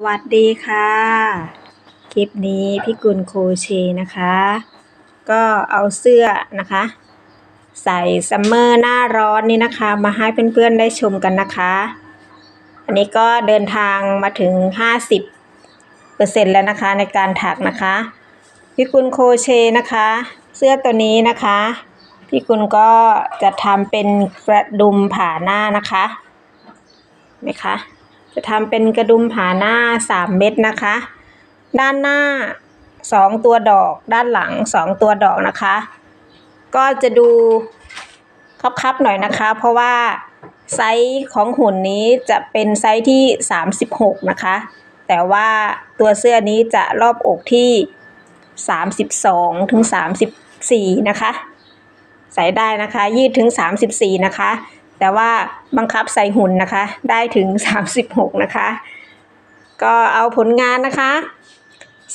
สวัสดีค่ะ คลิปนี้พี่กุลโคเชนะคะ ก็เอาเสื้อนะคะ ใส่ซัมเมอร์หน้าร้อนนี่นะคะ มาให้เพื่อนๆได้ชมกันนะคะ อันนี้ก็เดินทางมาถึง 50เปอร์เซ็นต์แล้วนะคะในการถักนะคะ พี่กุลโคเชนะคะ เสื้อตัวนี้นะคะ พี่กุลก็จะทำเป็นกระดุมผ่าหน้านะคะนไหมคะ จะทำเป็นกระดุมผ่าหน้า 3 เม็ดนะคะ ด้านหน้า 2 ตัวดอก ด้านหลัง 2 ตัวดอกนะคะ ก็จะดูคับๆหน่อยนะคะ เพราะว่าไซส์ของหุ่นนี้จะเป็นไซส์ที่ 36 นะคะ แต่ว่าตัวเสื้อนี้จะรอบอกที่ 32 ถึง 34 นะคะ ใส่ได้นะคะ ยืดถึง 34 นะคะ แต่ว่าบังคับใส่หุ่นนะคะ ได้ถึง 36 นะคะ ก็เอาผลงานนะคะ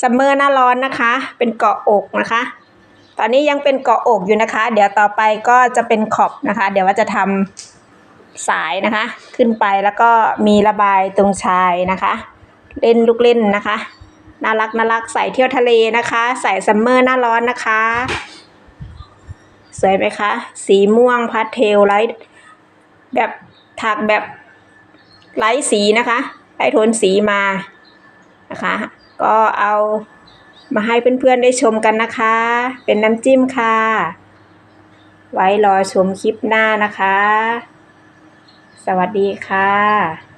ซัมเมอร์หน้าร้อนนะคะ เป็นเกาะอกนะคะ ตอนนี้ยังเป็นเกาะอกอยู่นะคะ เดี๋ยวต่อไปก็จะเป็นขอบนะคะ เดี๋ยวว่าจะทำสายนะคะ ขึ้นไปแล้วก็มีระบายตรงชายนะคะ เล่นลูกเล่นนะคะน่ารักน่ารักใส่เที่ยวทะเลนะคะ ใส่ซัมเมอร์หน้าร้อนนะคะ สวยไหมคะ สีม่วงพาสเทลไลท์ แบบถักแบบไร้สีนะคะได้โทนสีมานะคะ ก็เอามาให้เพื่อนๆได้ชมกันนะคะ เป็นน้ำจิ้มค่ะ ไว้รอชมคลิปหน้านะคะ สวัสดีค่ะ